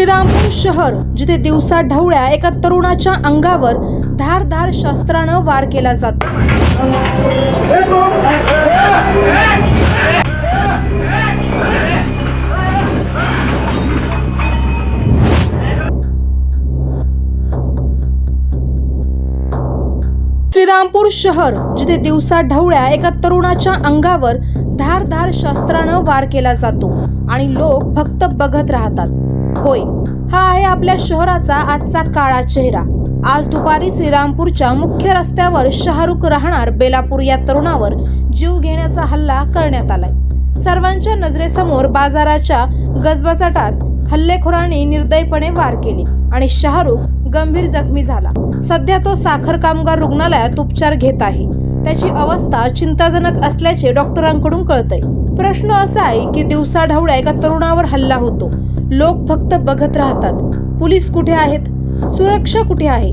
श्रीरामपूर शहर जिथे दिवसा ढवळ्या एका तरुणाच्या अंगावर धारधार शस्त्रानं वार केला जातो. श्रीरामपूर शहर जिथे दिवसा ढवळ्या एका तरुणाच्या अंगावर धारधार शस्त्रानं वार केला जातो आणि लोक फक्त बघत राहतात. होय. हा आहे आपल्या शहराचा आजचा काळा चेहरा. आज दुपारी श्रीरामपूरच्या मुख्य रस्त्यावर शाहरुख राहणार बेलापूर या तरुणावर जीव घेण्याचा हल्ला करण्यात आलाय. सर्वांच्या नजरेसमोर बाजाराच्या गजबसाटात हल्लेखोरांनी निर्दयपणे वार केले आणि शाहरुख गंभीर जखमी झाला. सध्या तो साखर कामगार रुग्णालयात उपचार घेत आहे. त्याची अवस्था चिंताजनक असल्याचे डॉक्टरांकडून कळतंय. प्रश्न असा आहे की दिवसाढवळ्या एका तरुणावर हल्ला होतो. लोक फक्त बघत राहतात. पोलीस कुठे आहेत? सुरक्षा कुठे आहे?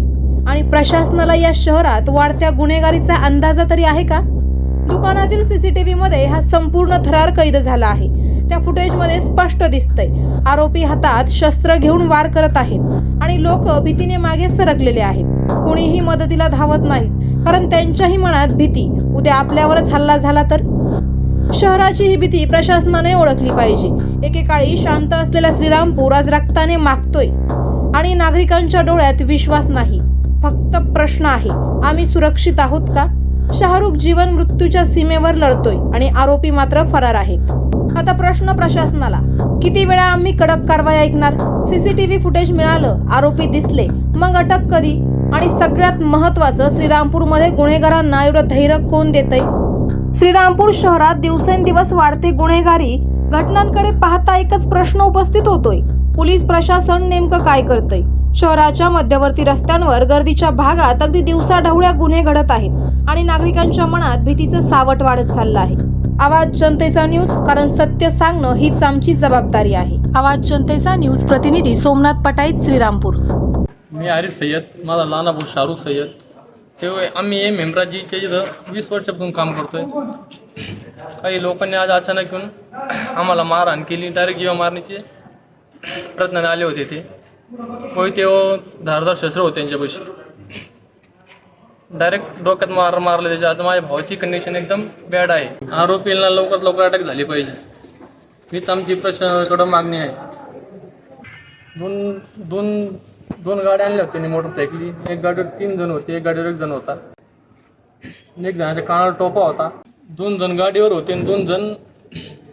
आणि प्रशासनाला या शहरात वाढत्या गुन्हेगारीचा अंदाजा तरी आहे का? दुकानातील सीसीटीव्ही मध्ये हा संपूर्ण थरार कैद झाला आहे. त्या फुटेजमध्ये स्पष्ट दिसतंय. आरोपी हातात शस्त्र घेऊन वार करत आहेत. आणि लोक भीतीने मागे सरकलेले आहेत. कोणीही मदतीला धावत नाहीत. कारण त्यांच्याही मनात भीती. उद्या आपल्यावरच हल्ला झाला तर? शहराची ही भीती प्रशासनाने ओळखली पाहिजे. एकेकाळी शांत असलेला श्रीरामपूर आज रक्ताने मागतोय. आणि नागरिकांच्या डोळ्यात विश्वास नाही. फक्त प्रश्न आहे आम्ही सुरक्षित आहोत का? शाहरुख जीवन मृत्यूच्या सीमेवर लढतोय आणि आरोपी मात्र फरार आहेत. आता प्रश्न प्रशासनाला. किती वेळा आम्ही कडक कारवाई ऐकणार? सीसीटीव्ही फुटेज मिळालं आरोपी दिसले. मग अटक कधी? आणि सगळ्यात महत्वाचं श्रीरामपूरमध्ये गुन्हेगारांना एवढं धैर्य कोण देतय? श्रीरामपूर शहरात दिवसेंदिवस वाढते गुन्हेगारी. घटनांकडे पाहता एकच प्रश्न उपस्थित होतोय. पोलीस प्रशासन नेमकं काय करतंय? शहराच्या मध्यवर्ती रस्त्यांवर गर्दीच्या भागात अगदी दिवसा ढवळ्या गुन्हे घडत आहेत आणि नागरिकांच्या मनात भीतीचं सावट वाढत चाललं आहे. आवाज जनतेचा न्यूज कारण सत्य सांगणं हीच आमची जबाबदारी आहे. आवाज जनतेचा न्यूज प्रतिनिधी सोमनाथ पटाईत श्रीरामपूर. मी आरिफ सय्यद माझा लहान भाऊ शाहरुख सय्यद. ते आम्ही एम हेमराजीच्या इथं वीस वर्षापासून काम करतोय. काही लोकांनी आज अचानक येऊन आम्हाला मारहाण केली डायरेक्ट जीवा मारण्याचे प्रयत्नाने आले होते ते. होय ते हो धारदार शस्त्र होते त्यांच्यापाशी. डायरेक्ट डोक्यात मार मारलं त्याच्या. आता माझ्या भावाची कंडिशन एकदम बॅड आहे. आरोपींना लवकरात लवकर अटक झाली पाहिजे. हीच आमची प्रशासनाकडं मागणी आहे. दोन दोन दोन गाड्या आणल्या होत्या त्यांनी मोटरसायकली. एक गाडीवर तीन जण होते एक गाडीवर एक जण होता. एक जणाच्या कानावर टोपा होता. दोन जण गाडीवर होते आणि दोन जण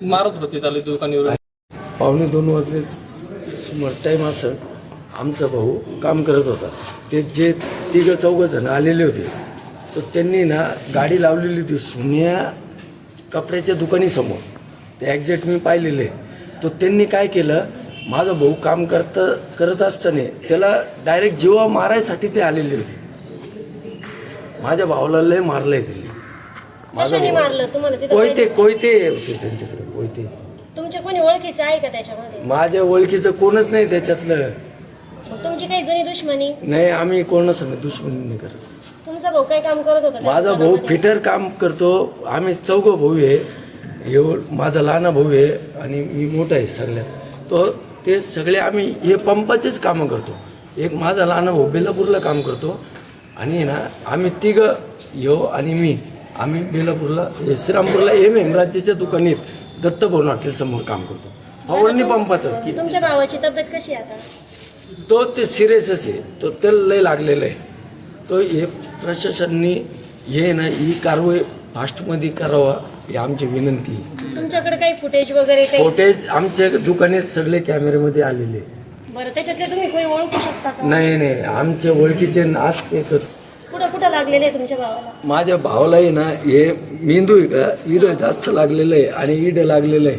मारत होते त्याला दुकानीवर पावणे दोन वाजले सुमार टाईम असं. आमचा भाऊ काम करत होता. ते जे तिघं चौघं जण आलेले होते तर त्यांनी ना गाडी लावलेली होती सोन्या कपड्याच्या दुकानीसमोर. ते ॲक्झॅक्ट मी पाहिलेले. तर त्यांनी काय केलं माझा भाऊ काम करत करत असताना त्याला डायरेक्ट जीवा मारायसाठी ते आलेले होते. माझ्या भावाला लय मारलंय त्यांनी माझा कशाने भाऊ मारलं? तुम्हाला तिथं कोयते कोयते होते त्यांच्याकडे कोयते. तुमच्या कोणी ओळखीचं आहे का त्याच्यामध्ये? माझ्या ओळखीचं कोणच नाही त्याच्यातलं. मग तुमची काही जणी दुश्मनी? नाही आम्ही कोणाच दुश्मनी नाही करत. तुमचा भाऊ काय काम करत होता त्या माझा भाऊ दुकानामध्ये? फिटर काम करतो. आम्ही चौघं भाऊ आहे. माझा लहाना भाऊ आहे आणि मी मोठा आहे सगळ्यात. तो ते सगळे आम्ही हे पंपाचेच कामं करतो. एक माझा लहाना भाऊ बेलापूरला काम करतो. आणि ना आम्ही तिघं यो आणि मी आम्ही बेलापूरला श्रीरामपूरला एम हेमराजेच्या दुकानीत दत्तभवन हॉटेलसमोर काम करतो. आवडणी पंपाचाच की तुमच्या भावाची तब्येत कशी आता? तो ते सिरियसच आहे. तो त्याला लय लागलेलं आहे. तो हे प्रशासनाने हे ना ही कारवाई फास्टमध्ये करावा ही आमची विनंती. तुमच्याकडे काही फुटेज वगैरे काही? फुटेज आमच्या दुकाने सगळे कॅमेऱ्यामध्ये आलेले. आहे. बरं त्याच्यातले तुम्ही कोणी ओळखू शकता का? नाही नाही. आमच्या ओळखीचे असते तर कुठं कुठं लागलेले आहे तुमच्या भावाला? माझ्या भावालाही ना हे मेंदू आहे का? इड जास्त लागलेलं आहे आणि इड लागलेलं आहे.